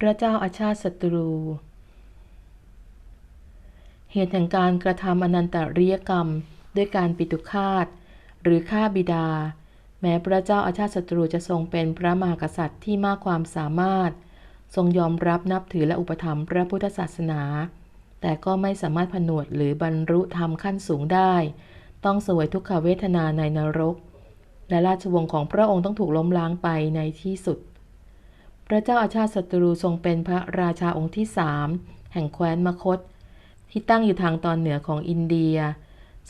พระเจ้าอาชาติศัตรู เหตุแห่งการกระทำอนันตริยกรรม ด้วยการปิตุคาตหรือฆ่าบิดา แม้พระเจ้าอาชาติศัตรูจะทรงเป็นพระมหากษัตริย์ที่มากความสามารถ ทรงยอมรับนับถือและอุปถัมภ์พระพุทธศาสนา แต่ก็ไม่สามารถผนวดหรือบรรลุธรรมขั้นสูงได้ ต้องเสวยทุกขเวทนาในนรก และราชวงศ์ของพระองค์ต้องถูกล้มล้างไปในที่สุด พระเจ้าอาชาติศัตรูทรงเป็นพระราชาองค์ที่สามแห่งแคว้นมคต ที่ตั้งอยู่ทางตอนเหนือของอินเดีย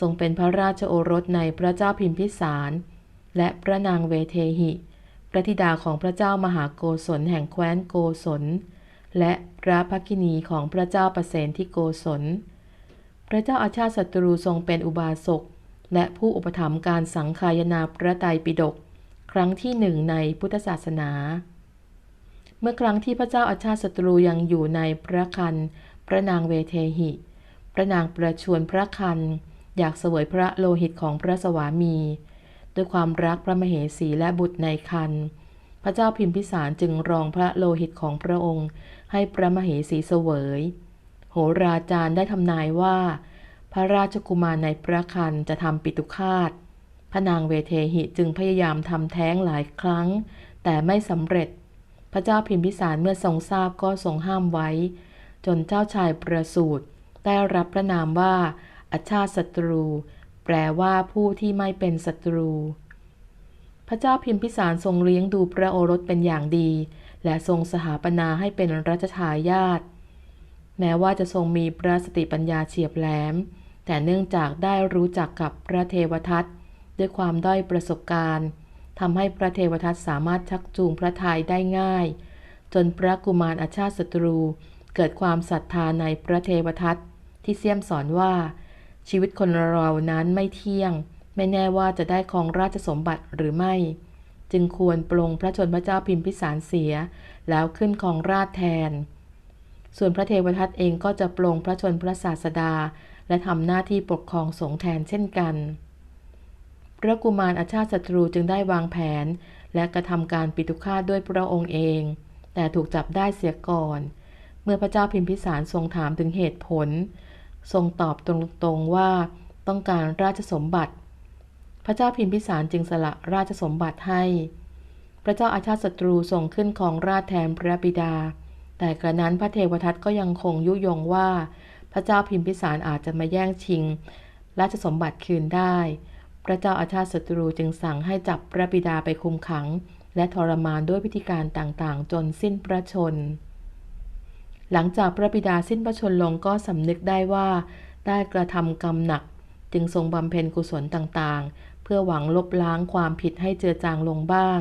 ทรงเป็นพระราชโอรสในพระเจ้าพิมพิสาร และพระนางเวเทหิ พระธิดาของพระเจ้ามหาโกศลแห่งแคว้นโกศล และพระภักินีของพระเจ้าประเสนที่โกศล พระเจ้าอาชาติศัตรูทรงเป็นอุบาสกและผู้อุปถัมภ์การสังคายนาพระไตรปิฎกครั้งที่หนึ่งในพุทธศาสนา เมื่อครั้งที่พระเจ้าอาชาติศัตรูยังอยู่ในพระคัน พระนางเวเทหิ พระนางประชวนพระคัน อยากเสวยพระโลหิตของพระสวามี ด้วยความรักพระมเหสีและบุตรในคัน พระเจ้าพิมพิสารจึงรองพระโลหิตของพระองค์ ให้พระมเหสีเสวย โหราจารย์ได้ทำนายว่า พระราชกุมารในพระคันจะทำปิตุคาตพระนางเวเทหิจึงพยายามทำแท้งหลายครั้ง แต่ไม่สำเร็จ ระเจ้าพิมพิสารเมื่อทรงทราบก็ทรงห้ามไว้ จนเจ้าชายประสูติได้รับพระนามว่าอาชาติศัตรู แปลว่าผู้ที่ไม่เป็นศัตรู พระเจ้าพิมพิสารทรงเลี้ยงดูพระโอรสเป็นอย่างดี และทรงสถาปนาให้เป็นรัชทายาทแม้ว่าจะทรงมีพระสติปัญญาเฉียบแหลม แต่เนื่องจากได้รู้จักกับพระเทวทัตด้วยความด้อยประสบการณ์ ทำให้พระเทวทัตสามารถชักจูงพระทัยได้ง่าย จนพระกุมารอาชาติศัตรู เกิดความศรัทธาในพระเทวทัตที่เสี่ยมสอนว่า ชีวิตคนเรานั้นไม่เที่ยง ไม่แน่ว่าจะได้ครองราชสมบัติหรือไม่ จึงควรปลงพระชนพระเจ้าพิมพิสารเสีย แล้วขึ้นครองราชแทน ส่วนพระเทวทัตเองก็จะปลงพระชนพระศาสดา และทำหน้าที่ปกครองสงฆ์แทนเช่นกัน พระกุมารอาชาติศัตรูจึงได้วางแผน และกระทำการปิตุฆาตด้วยพระองค์เอง แต่ถูกจับได้เสียก่อน เมื่อพระเจ้าพิมพิสารทรงถามถึงเหตุผล ทรงตอบตรงๆว่าต้องการราชสมบัติ พระเจ้าพิมพิสารจึงสละราชสมบัติให้ พระเจ้าอาชาติศัตรูทรงขึ้นของราชแทนพระบิดา แต่กระนั้นพระเทวทัตก็ยังคงยุยงว่า พระเจ้าพิมพิสารอาจจะมาแย่งชิง ราชสมบัติคืนได้ พระเจ้าอาชาติศัตรูจึงสั่งให้จับพระบิดาไปคุมขัง และทรมานด้วยวิธีการต่างๆ จนสิ้นพระชน หลังจากพระบิดาสิ้นพระชนลงก็สำนึกได้ว่าได้กระทำกรรมหนัก จึงทรงบำเพ็ญกุศลต่างๆ เพื่อหวังลบล้างความผิดให้เจือจางลงบ้าง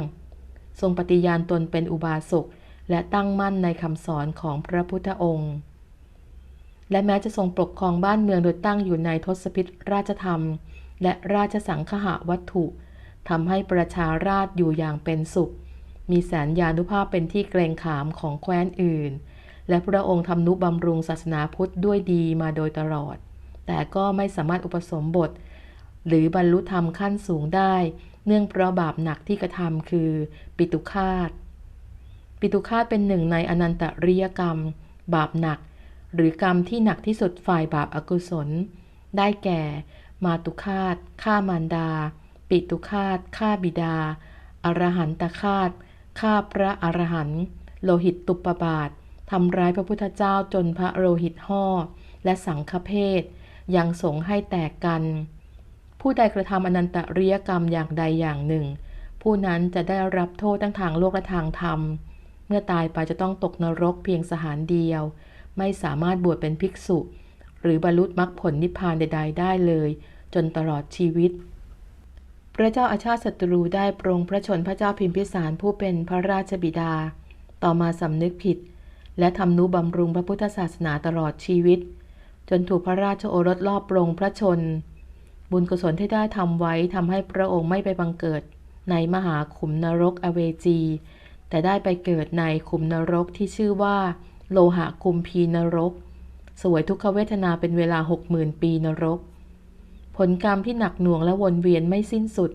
ทรงปฏิญาณตนเป็นอุบาสกและตั้งมั่นในคำสอนของพระพุทธองค์ และแม้จะทรงปกครองบ้านเมืองโดยตั้งอยู่ในทศพิธราชธรรม และราชสังฆะวัตถุทำให้ประชาราชอยู่อย่างเป็นสุข มีแสนยานุภาพเป็นที่เกรงขามของแคว้นอื่น และพระองค์ทำนุบำรุงศาสนาพุทธด้วยดีมาโดยตลอด แต่ก็ไม่สามารถอุปสมบท หรือบรรลุธรรมขั้นสูงได้ เนื่องเพราะบาปหนักที่กระทำคือ ปิตุคาต ปิตุคาตเป็นหนึ่งในอนันตริยกรรม บาปหนัก หรือกรรมที่หนักที่สุดฝ่ายบาปอากุศล ได้แก่ มาตุคาตฆ่ามารดา ปิตุคาตฆ่าบิดา อรหันตคาตฆ่าพระอรหันต์โลหิตตุปบาททำร้ายพระพุทธเจ้าจนพระโลหิตห่อและสังฆเพศยังสงให้แตกกัน ผู้ใดกระทำอนันตริยกรรมอย่างใดอย่างหนึ่ง ผู้นั้นจะได้รับโทษทั้งทางโลกและทางธรรม เมื่อตายไปจะต้องตกนรกเพียงสหานเดียว ไม่สามารถบวชเป็นภิกษุ หรือบรรลุมรรคผลนิพพานใด ๆ ได้เลย จนตลอดชีวิต พระเจ้าอาชาติศัตรูได้ปรงพระชนพระเจ้าพิมพิสารผู้เป็นพระราชบิดา ต่อมาสำนึกผิด และทำนุบำรุงพระพุทธศาสนาตลอดชีวิต จนถูกพระราชโอรสลอบปรงพระชน บุญกุศลที่ได้ทำไว้ทำให้พระองค์ไม่ไปบังเกิดในมหาขุมนรกอเวจี แต่ได้ไปเกิดในขุมนรกที่ชื่อว่า โลหะคุมพีนรก สวยทุกขเวทนาเป็นเวลาหกหมื่นปีนรก ผลกรรมที่หนักหน่วงและวนเวียนไม่สิ้นสุด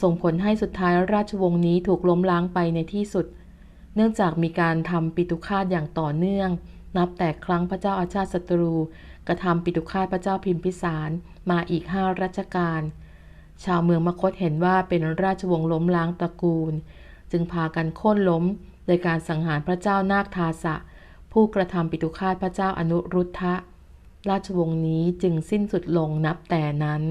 ส่งผลให้สุดท้ายราชวงศ์นี้ถูกล้มล้างไปในที่สุด เนื่องจากมีการทำปิตุคาตอย่างต่อเนื่อง นับแต่ครั้งพระเจ้าอาชาติศัตรู กระทำปิตุคาตพระเจ้าพิมพิสารมาอีกห้ารัชกาลชาวเมืองมคตเห็นว่าเป็นราชวงศ์ล้มล้างตระกูล จึงพากันโค่นล้ม โดยการสังหารพระเจ้านาคทาสะ ผู้กระทำปิตุคาตพระเจ้าอนุรุทธะ ราชวงศ์นี้จึงสิ้นสุดลงนับแต่นั้น